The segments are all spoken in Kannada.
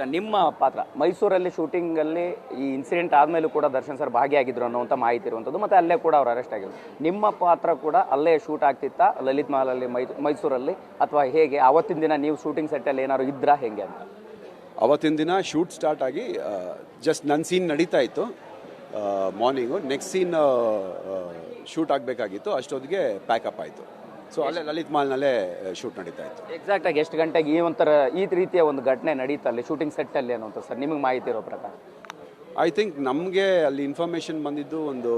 ಈಗ ನಿಮ್ಮ ಪಾತ್ರ, ಮೈಸೂರಲ್ಲಿ ಶೂಟಿಂಗಲ್ಲಿ ಈ ಇನ್ಸಿಡೆಂಟ್ ಆದಮೇಲೂ ಕೂಡ ದರ್ಶನ್ ಸರ್ ಭಾಗಿಯಾಗಿದ್ರು ಅನ್ನುವಂಥ ಮಾಹಿತಿ ಇರುವಂಥದ್ದು, ಮತ್ತು ಅಲ್ಲೇ ಕೂಡ ಅವ್ರು ಅರೆಸ್ಟ್ ಆಗಿದ್ರು. ನಿಮ್ಮ ಪಾತ್ರ ಕೂಡ ಅಲ್ಲೇ ಶೂಟ್ ಆಗ್ತಿತ್ತಾ? ಲಲಿತ್ ಮಹಲಲ್ಲಿ, ಮೈ, ಮೈಸೂರಲ್ಲಿ? ಅಥವಾ ಹೇಗೆ? ಅವತ್ತಿನ ದಿನ ನೀವು ಶೂಟಿಂಗ್ ಸೆಟ್ಟಲ್ಲಿ ಏನಾದ್ರು ಇದ್ರಾ ಹೇಗೆ ಅಂತ? ಅವತ್ತಿನ ದಿನ ಶೂಟ್ ಸ್ಟಾರ್ಟ್ ಆಗಿ ಜಸ್ಟ್ ನನ್ನ ಸೀನ್ ನಡೀತಾ ಇತ್ತು. ಮಾರ್ನಿಂಗು ನೆಕ್ಸ್ಟ್ ಸೀನ್ ಶೂಟ್ ಆಗಬೇಕಾಗಿತ್ತು. ಅಷ್ಟೊತ್ತಿಗೆ ಪ್ಯಾಕಪ್ ಆಯಿತು. ಸೊ ಅಲ್ಲೇ ಲಲಿತ್ ಮಾಲ್ನಲ್ಲೇ ಶೂಟ್ ನಡೀತಾ ಇತ್ತು. ಎಕ್ಸಾಕ್ಟ್ ಆಗಿ ಎಷ್ಟು ಗಂಟೆಗೆ ಈ ಒಂಥರ ಈ ರೀತಿಯ ಒಂದು ಘಟನೆ ನಡೀತಾ ಅಲ್ಲಿ ಶೂಟಿಂಗ್ ಸೆಟ್ಟಲ್ಲಿ ಅಂತ ಸರ್ ನಿಮಗೆ ಮಾಹಿತಿ ಇರೋ ಪ್ರಕಾರ? ಐ ಥಿಂಕ್ ನಮಗೆ ಅಲ್ಲಿ ಇನ್ಫಾರ್ಮೇಷನ್ ಬಂದಿದ್ದು ಒಂದು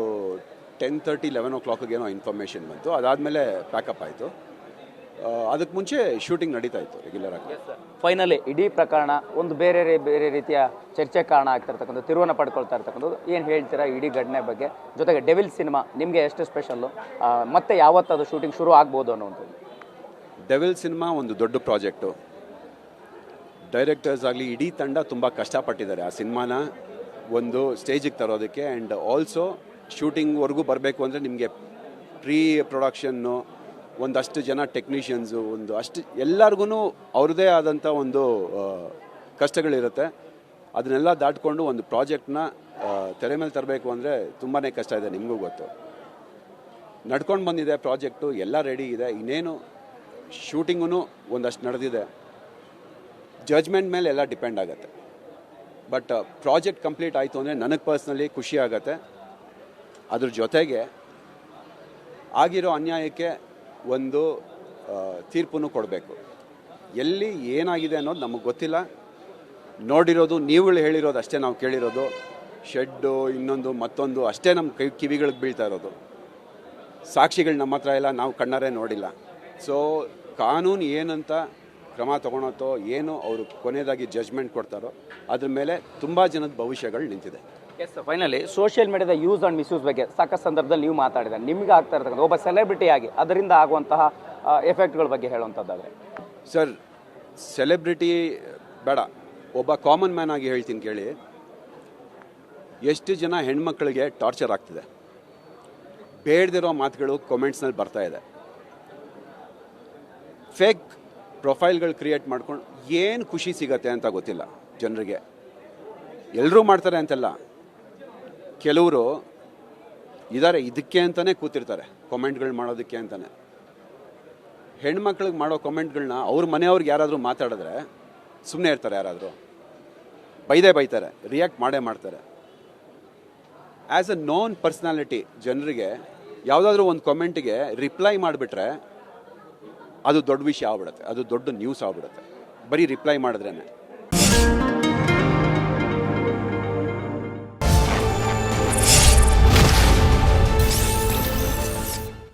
ಟೆನ್ ತರ್ಟಿ ಲೆವೆನ್ ಓ ಕ್ಲಾಕ್ಗೆ ಏನೋ ಇನ್ಫಾರ್ಮೇಷನ್ ಬಂತು. ಅದಾದಮೇಲೆ ಪ್ಯಾಕಪ್ ಆಯಿತು. ಅದಕ್ಕೆ ಮುಂಚೆ ಶೂಟಿಂಗ್ ನಡೀತಾ ಇತ್ತು ರೆಗ್ಯುಲರ್ ಆಗಿ. ಫೈನಲಿ ಇಡೀ ಪ್ರಕರಣ ಒಂದು ಬೇರೆ ಬೇರೆ ರೀತಿಯ ಚರ್ಚೆ ಕಾರಣ ಆಗ್ತಿರ್ತಕ್ಕಂಥ ತಿರುವನ್ನ ಪಡ್ಕೊಳ್ತಾ ಇರ್ತಕ್ಕಂಥದ್ದು. ಏನು ಹೇಳ್ತೀರಾ ಇಡೀ ಘಟನೆ ಬಗ್ಗೆ? ಜೊತೆಗೆ ಡೆವಿಲ್ ಸಿನಿಮಾ ನಿಮಗೆ ಎಷ್ಟು ಸ್ಪೆಷಲ್ಲು ಮತ್ತೆ ಯಾವತ್ತು ಅದು ಶೂಟಿಂಗ್ ಶುರು ಆಗ್ಬೋದು ಅನ್ನುವಂಥದ್ದು. ಡೆವಿಲ್ ಸಿನಿಮಾ ಒಂದು ದೊಡ್ಡ ಪ್ರಾಜೆಕ್ಟು ಡೈರೆಕ್ಟರ್ಸ್ ಆಗಲಿ ಇಡೀ ತಂಡ ತುಂಬ ಕಷ್ಟಪಟ್ಟಿದ್ದಾರೆ. ಆ ಸಿನಿಮಾನ ಒಂದು ಸ್ಟೇಜಿಗೆ ತರೋದಕ್ಕೆ ಆ್ಯಂಡ್ ಆಲ್ಸೋ ಶೂಟಿಂಗ್ವರೆಗೂ ಬರಬೇಕು ಅಂದರೆ ನಿಮಗೆ ಪ್ರೀ ಪ್ರೊಡಕ್ಷನ್ನು ಒಂದಷ್ಟು ಜನ ಟೆಕ್ನಿಷಿಯನ್ಸು ಒಂದು ಅಷ್ಟು ಎಲ್ಲರಿಗೂ ಅವ್ರದ್ದೇ ಆದಂಥ ಒಂದು ಕಷ್ಟಗಳಿರುತ್ತೆ. ಅದನ್ನೆಲ್ಲ ದಾಟ್ಕೊಂಡು ಒಂದು ಪ್ರಾಜೆಕ್ಟ್ನ ತೆರೆ ಮೇಲೆ ತರಬೇಕು ಅಂದರೆ ತುಂಬಾ ಕಷ್ಟ ಇದೆ, ನಿಮಗೂ ಗೊತ್ತು. ನಡ್ಕೊಂಡು ಬಂದಿದೆ ಪ್ರಾಜೆಕ್ಟು, ಎಲ್ಲ ರೆಡಿ ಇದೆ. ಇನ್ನೇನು ಶೂಟಿಂಗೂ ಒಂದಷ್ಟು ನಡೆದಿದೆ. ಜಜ್ಮೆಂಟ್ ಮೇಲೆ ಎಲ್ಲ ಡಿಪೆಂಡ್ ಆಗುತ್ತೆ. ಬಟ್ ಪ್ರಾಜೆಕ್ಟ್ ಕಂಪ್ಲೀಟ್ ಆಯಿತು ಅಂದರೆ ನನಗೆ ಪರ್ಸ್ನಲಿ ಖುಷಿ ಆಗುತ್ತೆ. ಅದ್ರ ಜೊತೆಗೆ ಆಗಿರೋ ಅನ್ಯಾಯಕ್ಕೆ ಒಂದು ತೀರ್ಪನ್ನು ಕೊಡಬೇಕು. ಎಲ್ಲಿ ಏನಾಗಿದೆ ಅನ್ನೋದು ನಮಗೆ ಗೊತ್ತಿಲ್ಲ. ನೋಡಿರೋದು ನೀವುಗಳು ಹೇಳಿರೋದು ಅಷ್ಟೇ ನಾವು ಕೇಳಿರೋದು. ಶೆಡ್ಡು, ಇನ್ನೊಂದು, ಮತ್ತೊಂದು ಅಷ್ಟೇ ನಮ್ಮ ಕೈ, ಕಿವಿಗಳಿಗೆ ಬೀಳ್ತಾ ಇರೋದು. ಸಾಕ್ಷಿಗಳು ನಮ್ಮ ಹತ್ರ ಇಲ್ಲ, ನಾವು ಕಣ್ಣಾರೆ ನೋಡಿಲ್ಲ. ಸೊ ಕಾನೂನು ಏನಂತ ಕ್ರಮ ತಗೊಳತ್ತೋ, ಏನು ಅವರು ಕೊನೆಯದಾಗಿ ಜಜ್ಮೆಂಟ್ ಕೊಡ್ತಾರೋ, ಅದ್ರ ಮೇಲೆ ತುಂಬ ಜನದ ಭವಿಷ್ಯಗಳು ನಿಂತಿದೆ. ಎಸ್ ಫೈನಲಿ ಸೋಷಿಯಲ್ ಮೀಡಿಯಾದ ಯೂಸ್ ಆ್ಯಂಡ್ ಮಿಸ್ಯೂಸ್ ಬಗ್ಗೆ ಸಾಕಷ್ಟು ಸಂದರ್ಭದಲ್ಲಿ ನೀವು ಮಾತಾಡಿದ. ನಿಮಗೆ ಆಗ್ತಾ ಇರ್ತಕ್ಕಂಥ ಒಬ್ಬ ಸೆಲೆಬ್ರಿಟಿ ಆಗಿ ಅದರಿಂದ ಆಗುವಂತಹ ಎಫೆಕ್ಟ್ಗಳ ಬಗ್ಗೆ ಹೇಳುವಂಥದ್ದಾದರೆ ಸರ್ ಸೆಲೆಬ್ರಿಟಿ ಬೇಡ. ಒಬ್ಬ ಕಾಮನ್ ಮ್ಯಾನ್ ಆಗಿ ಹೇಳ್ತೀನಿ ಕೇಳಿ. ಎಷ್ಟು ಜನ ಹೆಣ್ಮಕ್ಳಿಗೆ ಟಾರ್ಚರ್ ಆಗ್ತಿದೆ? ಬೇಡದಿರೋ ಮಾತುಗಳು ಕಾಮೆಂಟ್ಸ್ನಲ್ಲಿ ಬರ್ತಾ ಇದೆ. ಫೇಕ್ ಪ್ರೊಫೈಲ್ಗಳು ಕ್ರಿಯೇಟ್ ಮಾಡ್ಕೊಂಡು ಏನು ಖುಷಿ ಸಿಗತ್ತೆ ಅಂತ ಗೊತ್ತಿಲ್ಲ ಜನರಿಗೆ. ಎಲ್ಲರೂ ಮಾಡ್ತಾರೆ ಅಂತಲ್ಲ. ಕೆಲವರು ಇದ್ದಾರೆ ಇದಕ್ಕೆ ಅಂತಲೇ ಕೂತಿರ್ತಾರೆ ಕಾಮೆಂಟ್ಗಳು ಮಾಡೋದಕ್ಕೆ ಅಂತಲೇ ಹೆಣ್ಮಕ್ಳಿಗೆ ಮಾಡೋ ಕಾಮೆಂಟ್ಗಳನ್ನ ಅವ್ರ ಮನೆಯವ್ರಿಗೆ ಯಾರಾದರೂ ಮಾತಾಡಿದ್ರೆ ಸುಮ್ಮನೆ ಇರ್ತಾರೆ ಯಾರಾದರೂ. ಬೈದೇ ಬೈತಾರೆ ರಿಯಾಕ್ಟ್ ಮಾಡೇ ಮಾಡ್ತಾರೆ. ಆ್ಯಸ್ ಅ ನೋನ್ ಪರ್ಸ್ನಾಲಿಟಿ ಜನರಿಗೆ ಯಾವುದಾದ್ರೂ ಒಂದು ಕಾಮೆಂಟಿಗೆ ರಿಪ್ಲೈ ಮಾಡಿಬಿಟ್ರೆ, ಅದು ದೊಡ್ಡ ವಿಷಯ ಆಗ್ಬಿಡುತ್ತೆ, ಅದು ದೊಡ್ಡ ನ್ಯೂಸ್ ಆಗ್ಬಿಡುತ್ತೆ. ಬರೀ ರಿಪ್ಲೈ ಮಾಡಿದ್ರೇ